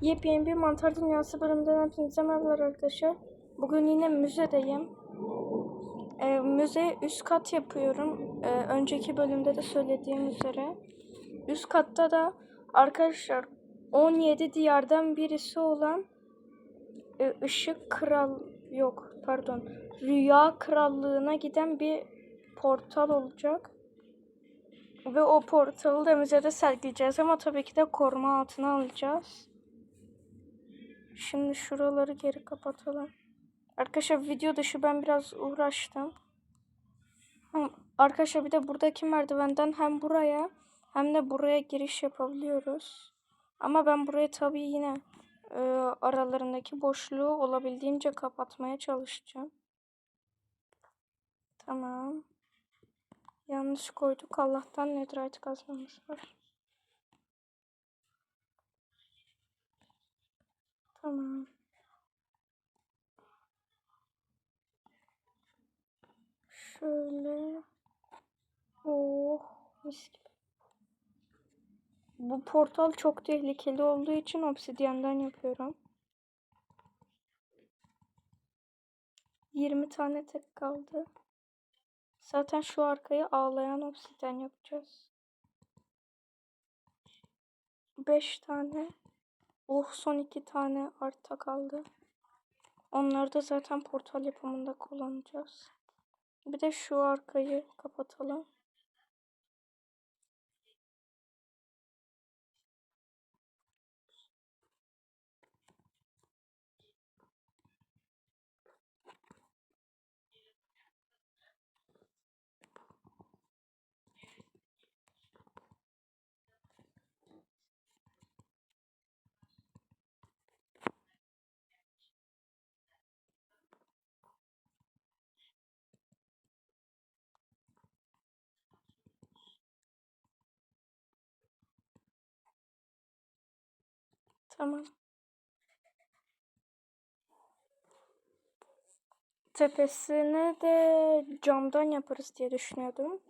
Yepyeni bir Mantar Dünyası bölümünden hepinize merhabalar arkadaşlar. Bugün yine müzedeyim. Ee, müze üst kat yapıyorum. Ee, önceki bölümde de söylediğim üzere. Üst katta da arkadaşlar 17 diyardan birisi olan e, ışık kral yok pardon rüya krallığına giden bir portal olacak. Ve o portalı da müzede sergileyeceğiz ama tabii ki de koruma altına alacağız. Şimdi şuraları geri kapatalım. Arkadaşlar video dışı ben biraz uğraştım. Arkadaşlar bir de buradaki merdivenden hem buraya hem de buraya giriş yapabiliyoruz. Ama ben burayı tabii yine e, aralarındaki boşluğu olabildiğince kapatmaya çalışacağım. Tamam. Yanlış koyduk. Allah'tan netherite kazmamız var. Tamam. Şöyle. Oh, mis gibi. Bu portal çok tehlikeli olduğu için obsidiyenden yapıyorum. 20 tane tek kaldı. Zaten şu arkayı ağlayan obsidyen yapacağız. 5 tane. Oh son 2 tane artta kaldı. Onları da zaten portal yapımında kullanacağız. Bir de şu arkayı kapatalım. Tamam. Tepesini de camdan yaparız diye düşünüyordum.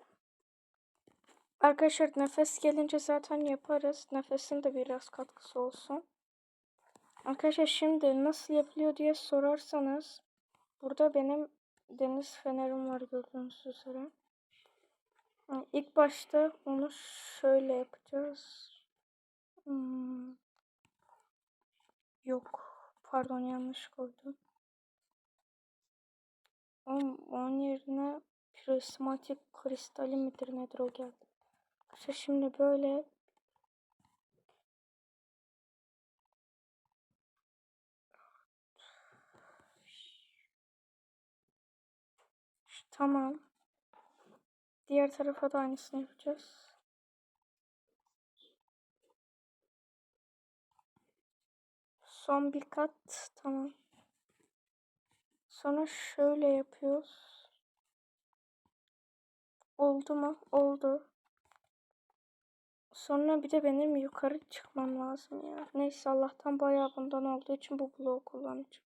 Arkadaşlar nefes gelince zaten yaparız. Nefesin de biraz katkısı olsun. Arkadaşlar şimdi nasıl yapılıyor diye sorarsanız burada benim deniz fenerim var gördüğünüz üzere. İlk başta onu şöyle yapacağız. Hmm. Yok. Pardon yanlış koydum. Onun, yerine prismatik kristali midir nedir o geldi. İşte şimdi böyle tamam. Diğer tarafa da aynısını yapacağız. Son bir kat. Tamam. Sonra şöyle yapıyoruz. Oldu mu? Oldu. Sonra bir de benim yukarı çıkmam lazım ya. Neyse Allah'tan bayağı bundan olduğu için bu bloğu kullanacağım.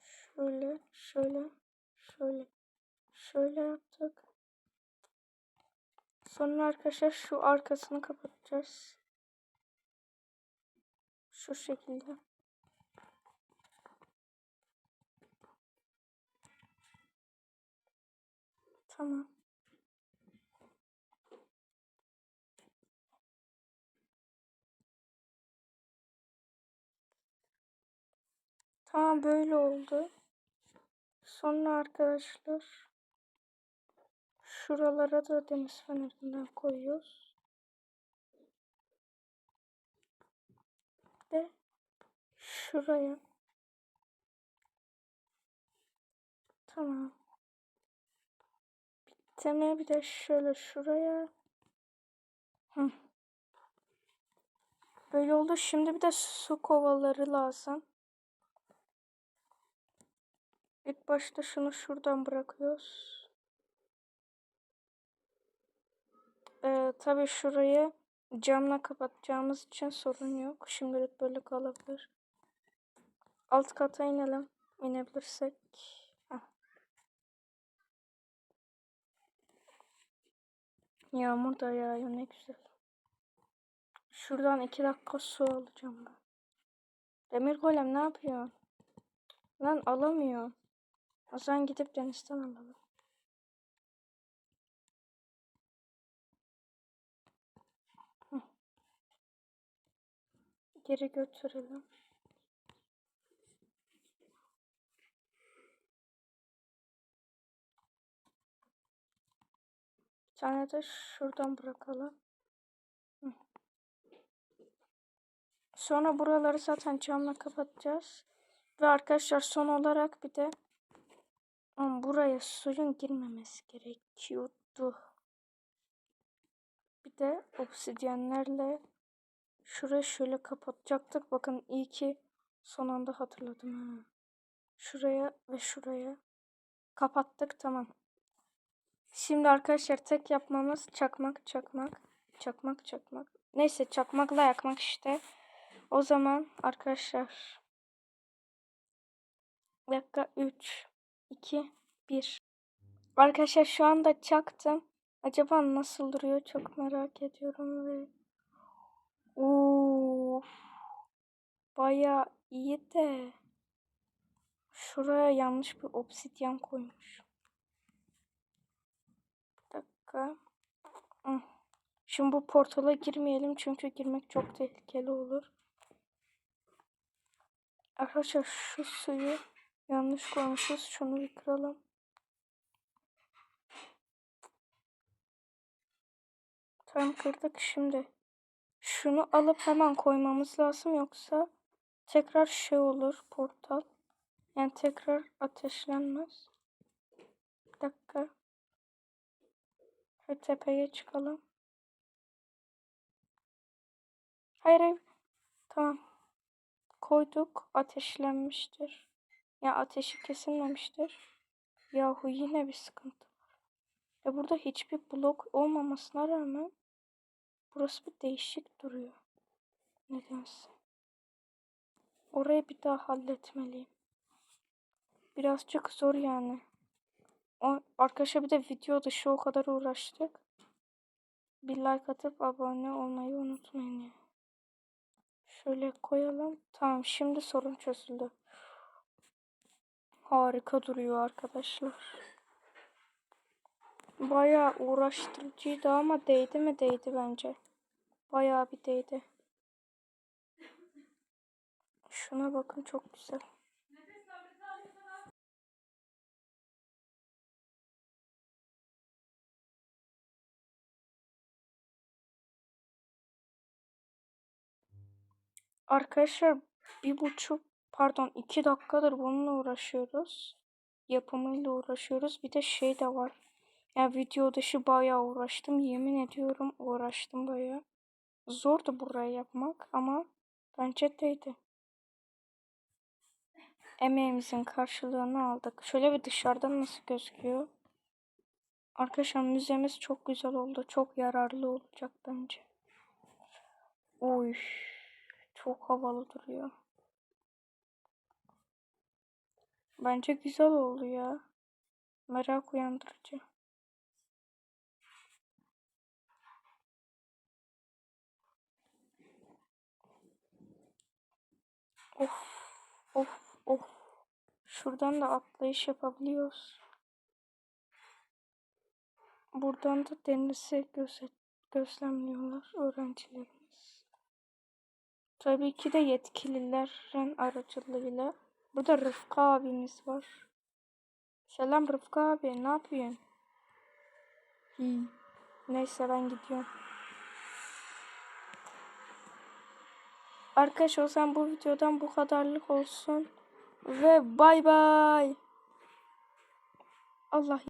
Şöyle, şöyle, şöyle, şöyle yaptık. Sonra arkadaşlar şu arkasını kapatacağız. Şu şekilde. Tamam. Tamam böyle oldu. Sonra arkadaşlar şuralara da deniz fenerinden koyuyoruz. De şuraya. Tamam. Bitti? Bir de şöyle şuraya. Hı. Böyle oldu. Şimdi bir de su kovaları lazım. İlk başta şunu şuradan bırakıyoruz. Ee, tabii şurayı camla kapatacağımız için sorun yok. Şimdilik böyle kalabilir. Alt kata inelim. İnebilirsek. Heh. Yağmur da yağıyor ne güzel. Şuradan iki dakika su alacağım ben. Demir golem ne yapıyor? Lan alamıyor. O zaman gidip denizden alalım. Geri götürelim. Tane de şuradan bırakalım. Sonra buraları zaten camla kapatacağız. Ve arkadaşlar son olarak bir de buraya suyun girmemesi gerekiyordu. Bir de obsidyenlerle şurayı şöyle kapatacaktık. Bakın iyi ki son anda hatırladım ha. Şuraya ve şuraya kapattık tamam. Şimdi arkadaşlar tek yapmamız çakmak çakmak çakmak çakmak. Neyse çakmakla yakmak işte. O zaman arkadaşlar dakika 3 2 1 Arkadaşlar şu anda çaktım. Acaba nasıl duruyor çok merak ediyorum ve Uf. Baya iyi de şuraya yanlış bir obsidyen koymuş. Dakika. Şimdi bu portala girmeyelim çünkü girmek çok tehlikeli olur. Arkadaşlar şu suyu yanlış koymuşuz. Şunu bir kıralım. Tam kırdık şimdi. Şunu alıp hemen koymamız lazım yoksa tekrar şey olur portal. Yani tekrar ateşlenmez. Bir dakika. Şu tepeye çıkalım. Hayır hayır. Tamam. Koyduk. Ateşlenmiştir. Ya ateşi kesilmemiştir. Yahu yine bir sıkıntı. Ve burada hiçbir blok olmamasına rağmen burası bir değişik duruyor. Nedense. Orayı bir daha halletmeliyim. Birazcık zor yani. Arkadaşlar bir de video dışı o kadar uğraştık. Bir like atıp abone olmayı unutmayın ya. Şöyle koyalım. Tamam şimdi sorun çözüldü. Harika duruyor arkadaşlar. Bayağı uğraştırıcıydı ama değdi mi değdi bence. Bayağı bir değdi. Şuna bakın çok güzel. Arkadaşlar bir buçuk pardon iki dakikadır bununla uğraşıyoruz. Yapımıyla uğraşıyoruz. Bir de şey de var. Ya video dışı bayağı uğraştım. Yemin ediyorum uğraştım bayağı. Zordu burayı yapmak ama bence değdi. Emeğimizin karşılığını aldık. Şöyle bir dışarıdan nasıl gözüküyor? Arkadaşlar müzemiz çok güzel oldu. Çok yararlı olacak bence. Uy, çok havalı duruyor. Bence güzel oldu ya. Merak uyandırıcı. Of, of, of. Şuradan da atlayış yapabiliyoruz. Buradan da denizi gözet, gözlemliyorlar öğrencilerimiz. Tabii ki de yetkililerin aracılığıyla. Burada Rıfkı abimiz var. Selam Rıfkı abi ne yapıyorsun? İyi. Neyse ben gidiyorum. Arkadaşlar o zaman bu videodan bu kadarlık olsun. Ve bay bay. Allah